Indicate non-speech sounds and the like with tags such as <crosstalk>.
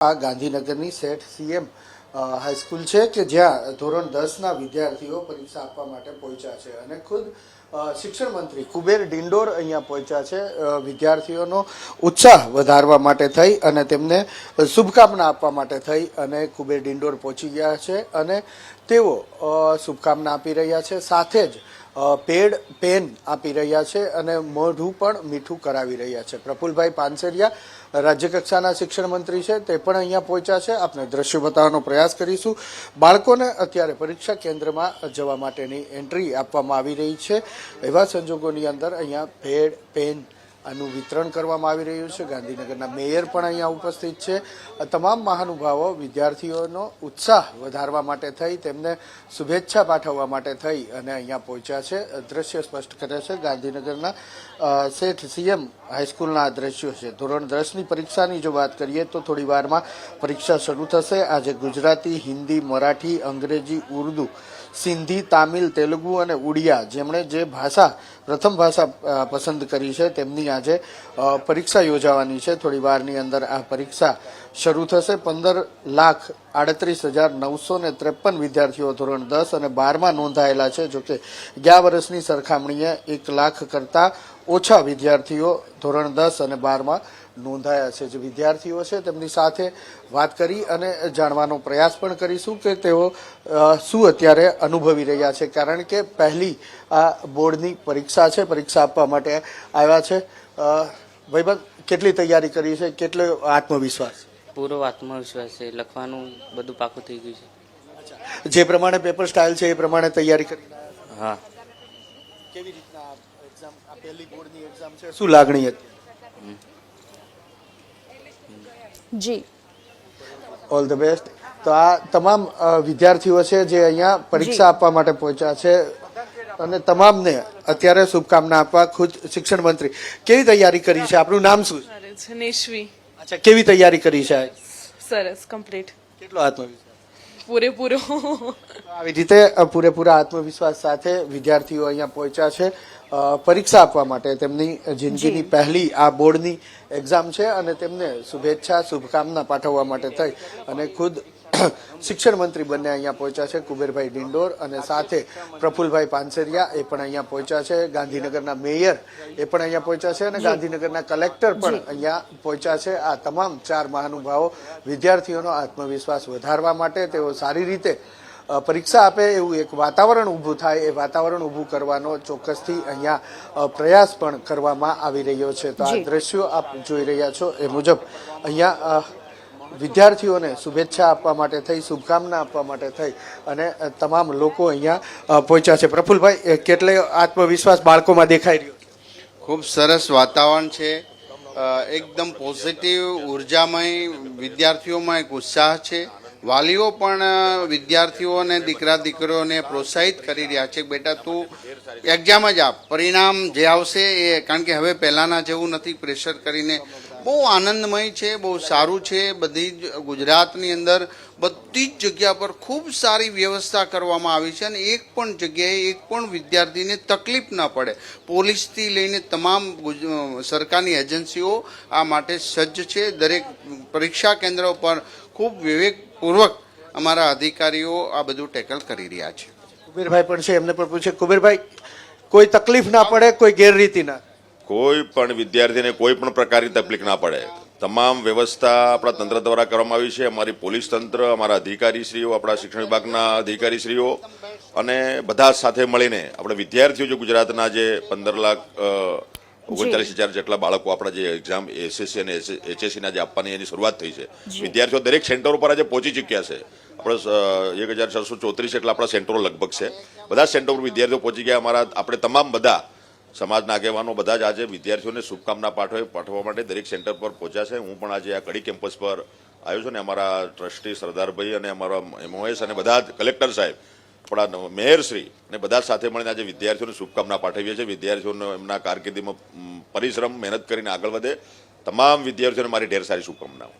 આ ગાંધીનગરની સેઠ CM high school છે કે જ્યાં ધોરણ દસના વિદ્યાર્થીઓ પરીક્ષા આપવા માટે પહોંચ્યા છે. અને ખુદ શિક્ષણ મંત્રી કુબેર ડિંડોર અહીંયા પહોંચ્યા છે. વિદ્યાર્થીઓનો ઉત્સાહ વધારવા માટે થઈ અને તેમને શુભકામના આપવા માટે થઈ અને કુબેર ડિંડોર પહોંચી ગયા છે અને તેઓ શુભકામના આપી રહ્યા છે. સાથે જ પેડ પેન આપી રહ્યા છે અને મોઢું પણ મીઠું કરાવી રહ્યા છે. પ્રફુલભાઈ પાનસેરિયા રાજ્યકક્ષાના શિક્ષણ મંત્રી છે, તે પણ અહીંયા પહોંચ્યા છે. આપણે દ્રશ્ય બતાવવાનો પ્રયાસ કરીશું. બાળકોને અત્યારે પરીક્ષા કેન્દ્રમાં જવા માટેની એન્ટ્રી આપવામાં આવી રહી છે. એવા સંજોગોની અંદર અહીંયા પેડ, પેન આનું વિતરણ કરવામાં આવી રહ્યું છે. ગાંધીનગરના મેયર પણ અહીંયા ઉપસ્થિત છે. તમામ મહાનુભાવો વિદ્યાર્થીઓનો ઉત્સાહ વધારવા માટે થઈ, તેમને શુભેચ્છા પાઠવવા માટે થઈ અને અહીંયા પહોંચ્યા છે. દ્રશ્ય સ્પષ્ટ કરે છે. ગાંધીનગરના શેઠ સીએમ હાઈસ્કૂલના આ દ્રશ્યો છે. ધોરણ દસની પરીક્ષાની જો વાત કરીએ તો થોડી વારમાં પરીક્ષા શરૂ થશે. આજે ગુજરાતી, હિન્દી, મરાઠી, અંગ્રેજી, ઉર્દુ, સિંધી, તામિલ, તેલુગુ અને ઉડિયા જેમણે જે ભાષા પ્રથમ ભાષા પસંદ કરી છે. તેમની આજે પરીક્ષા યોજાવાની છે. થોડી વારની અંદર આ પરીક્ષા શરૂ થશે. પંદર લાખ આડત્રીસ હજાર નવસો ને ત્રેપન વિદ્યાર્થીઓ ધોરણ દસ અને બારમાં નોંધાયેલા છે. જોકે ગયા વર્ષની સરખામણીએ એક લાખ કરતાં ઓછા વિદ્યાર્થીઓ ધોરણ દસ અને બારમાં નોંધાયા છે. જે વિદ્યાર્થીઓ છે તેમની સાથે વાત કરી અને જાણવાનો પ્રયાસ પણ કરીશું કે તેઓ શું અત્યારે અનુભવી રહ્યા છે. કારણ કે પહેલી આ બોર્ડની પરીક્ષા છે પરીક્ષા આપવા માટે આવ્યા છે. ભાઈબંધ કેટલી તૈયારી કરી છે? કેટલો આત્મવિશ્વાસ? પૂરો આત્મવિશ્વાસ છે. લખવાનું બધું પાકું થઈ ગયું છે. જે પ્રમાણે પેપર સ્ટાઇલ છે એ પ્રમાણે તૈયારી કરી? હા. કેવી રીતના એક્ઝામ આ પહેલી બોર્ડની એક્ઝામ છે? શું લાગણી હતી? જી. ઓલ ધ બેસ્ટ તો આ તમામ વિદ્યાર્થીઓ છે જે અહીંયા પરીક્ષા આપવા માટે પહોંચ્યા છે અને તમામને અત્યારે શુભકામના આપવા ખુદ શિક્ષણ મંત્રી કેવી તૈયારી કરી છે? આપણું નામ શું? છે નેશવી. અચ્છા કેવી તૈયારી કરી છે? સરસ કમ્પ્લીટ કેટલો આત્મવિશ્વાસ? પૂરેપૂરો. આવી રીતે પૂરેપૂરા આત્મવિશ્વાસ સાથે વિદ્યાર્થીઓ અહીંયા પહોંચ્યા છે. પરીક્ષા આપવા માટે તેમની જિંદગીની પહેલી આ બોર્ડની એક્ઝામ છે અને તેમને શુભેચ્છા શુભકામના પાઠવવા માટે થઈ. અને ખુદ <coughs> શિક્ષણ મંત્રી બંને અહીંયા પહોંચ્યા છે કુબેરભાઈ ડિંડોર અને સાથે પ્રફુલભાઈ પાનસરિયા એ પણ અહીંયા પહોંચ્યા છે ગાંધીનગરના મેયર એ પણ અહીંયા પહોંચ્યા છે અને ગાંધીનગરના કલેક્ટર પણ અહીંયા પહોંચ્યા છે. આ તમામ ચાર મહાનુભાવો વિદ્યાર્થીઓનો આત્મવિશ્વાસ વધારવા માટે તેઓ સારી રીતે પરીક્ષા આપે એવું એક વાતાવરણ ઊભું થાય એ વાતાવરણ ઊભું કરવાનો ચોક્કસથી અહીંયા પ્રયાસ પણ કરવામાં આવી રહ્યો છે. તો આ. દ્રશ્યો આપ જોઈ રહ્યા છો. એ મુજબ અહીંયા વિદ્યાર્થીઓને શુભેચ્છા આપવા માટે થઈ, શુભકામના આપવા માટે થઈ અને તમામ લોકો અહીંયા પહોંચ્યા છે. પ્રફુલભાઈ કેટલે આત્મવિશ્વાસ બાળકોમાં દેખાઈ રહ્યો ખૂબ સરસ વાતાવરણ છે. એકદમ પોઝિટિવ, ઉર્જામય, વિદ્યાર્થીઓમાં એક ઉત્સાહ છે. વાલીઓ પણ વિદ્યાર્થીઓને દીકરા દીકરીઓને પ્રોત્સાહિત કરી રહ્યા છે. બેટા, તું એક્ઝામ જ આપ. પરિણામ જે આવશે એ, કારણ કે હવે પહેલાંના જેવું નથી પ્રેશર કરીને બહુ આનંદમય છે, બહુ સારું છે. બધી જ ગુજરાતની અંદર બધી જ જગ્યા પર ખૂબ સારી વ્યવસ્થા કરવામાં આવી છે અને એક પણ જગ્યાએ એક પણ વિદ્યાર્થીને તકલીફ ન પડે. પોલીસથી લઈને તમામ સરકારની એજન્સીઓ આ માટે સજ્જ છે. દરેક પરીક્ષા કેન્દ્રો પર ખૂબ વિવેકપૂર્વક અમારા અધિકારીઓ આ બધું ટેકલ કરી રહ્યા છે. કુબેરભાઈ પણ છે, એમને પણ પૂછે, કુબેરભાઈ, કોઈ તકલીફ ના પડે, કોઈ ગેરરીતિ ના? કોઈ પણ વિદ્યાર્થીને કોઈ પણ પ્રકારની તકલીફ ના પડે. તમામ વ્યવસ્થા આપણા તંત્ર દ્વારા કરવામાં આવી છે. અમારી પોલીસ તંત્ર અમારા અધિકારીશ્રીઓ આપણા શિક્ષણ વિભાગના અધિકારીશ્રીઓ અને બધા સાથે મળીને આપણે વિદ્યાર્થીઓ જે ગુજરાતના જે પંદર લાખ ઓગણચાલીસ હજાર જેટલા બાળકો આપણા જે એક્ઝામ એસએસસી અને એચએસસીના જે આપવાની એની શરૂઆત થઈ છે. વિદ્યાર્થીઓ દરેક સેન્ટર ઉપર આજે પહોંચી ચૂક્યા છે. આપણે એક હજાર છસો ચોત્રીસ જેટલા આપણા સેન્ટરો લગભગ છે. બધા સેન્ટર ઉપર વિદ્યાર્થીઓ પહોંચી ગયા. અમારા આપણે તમામ બધા સમાજના આગેવાનો બધા જ આજે વિદ્યાર્થીઓને શુભકામના પાઠવે પાઠવવા માટે દરેક સેન્ટર પર પહોંચ્યા છે. હું પણ આજે આ કડી કેમ્પસ પર આવ્યો છું ને અમારા ટ્રસ્ટી સરદારભાઈ અને અમારા એમઓએસ અને બધા જ કલેક્ટર સાહેબ આપણા મેયરશ્રી અને બધા સાથે મળીને આજે વિદ્યાર્થીઓને શુભકામના પાઠવીએ છીએ. વિદ્યાર્થીઓને એમના કારકિર્દીમાં પરિશ્રમ, મહેનત કરીને આગળ વધે. તમામ વિદ્યાર્થીઓને મારી ઢેર સારી શુભકામનાઓ.